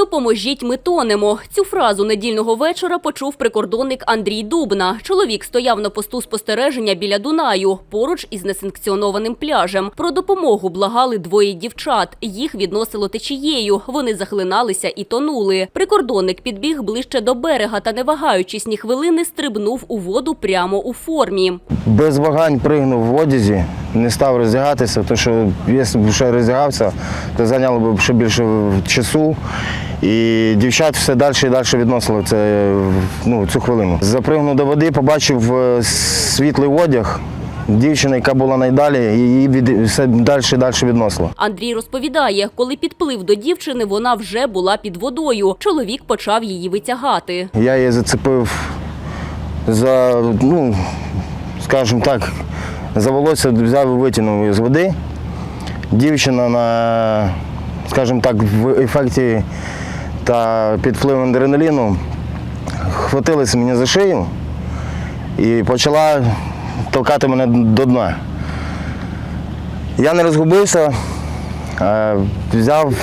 Допоможіть, ми тонемо. Цю фразу недільного вечора почув прикордонник Андрій Дубна. Чоловік стояв на посту спостереження біля Дунаю, поруч із несанкціонованим пляжем. Про допомогу благали двоє дівчат. Їх відносило течією. Вони захлиналися і тонули. Прикордонник підбіг ближче до берега та, не вагаючись ні хвилини, стрибнув у воду прямо у формі. Без вагань пригнув в одязі, не став роздягатися, тому що якщо б ще роздягався, то зайняло б ще більше часу. І дівчат все далі і далі відносили це, ну, цю хвилину. Запригнув до води, побачив е, світлий одяг. Дівчина, яка була найдалі, її від, все далі і далі відносило. Anдрій розповідає, коли підплив до дівчини, вона вже була під водою. Чоловік почав її витягати. Я її зацепив за, ну, скажімо так, за волосся взяв і витягнув її з води. Дівчина на, скажімо так, в ефекті та під впливом адреналіну хватилася мені за шию і почала толкати мене до дна. Я не розгубився, взяв,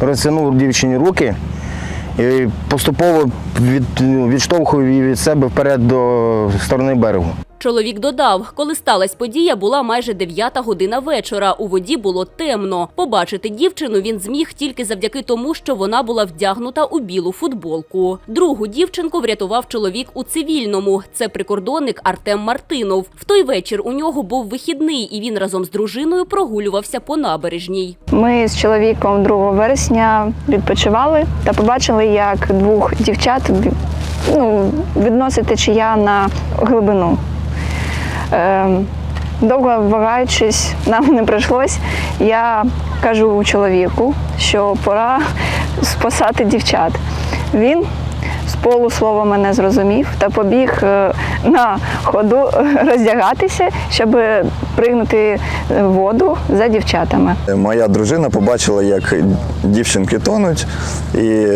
розтягнув дівчині руки і поступово від, відштовхував її від себе вперед до сторони берегу. Чоловік додав, коли сталася подія, була майже дев'ята година вечора. У воді було темно. Побачити дівчину він зміг тільки завдяки тому, що вона була вдягнута у білу футболку. Другу дівчинку врятував чоловік у цивільному. Це прикордонник Артем Мартинов. В той вечір у нього був вихідний, і він разом з дружиною прогулювався по набережній. Ми з чоловіком 2 вересня відпочивали та побачили, як двох дівчат ну, відносить течія на глибину. Е, довго вагаючись, нам не прийшлось. Я кажу чоловіку, що пора спасати дівчат. Він з полуслова мене зрозумів та побіг е, на ходу роздягатися, щоб пригнути воду за дівчатами. Моя дружина побачила, як дівчинки тонуть, і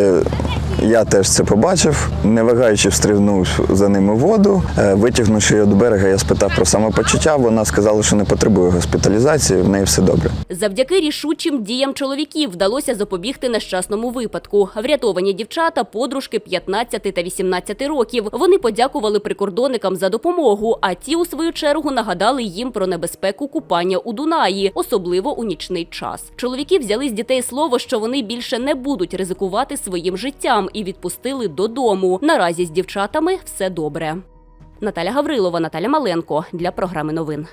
я теж це побачив. Не вагаючи, встрибнув за ними воду. Е, Витягнувши її до берега, я спитав про самопочуття. Вона сказала, що не потребує госпіталізації, в неї все добре. Завдяки рішучим діям чоловіків вдалося запобігти нещасному випадку. Врятовані дівчата, подружки 15 та 18 років. Вони подякували прикордонникам за допомогу, а ті, у свою чергу, нагадали їм про небезпеку купання у Дунаї, особливо у нічний час. Чоловіки взяли з дітей слово, що вони більше не будуть ризикувати своїм життям і відпустили додому. Наразі з дівчатами все добре. Наталя Гаврилова, Наталя Маленко для програми новин.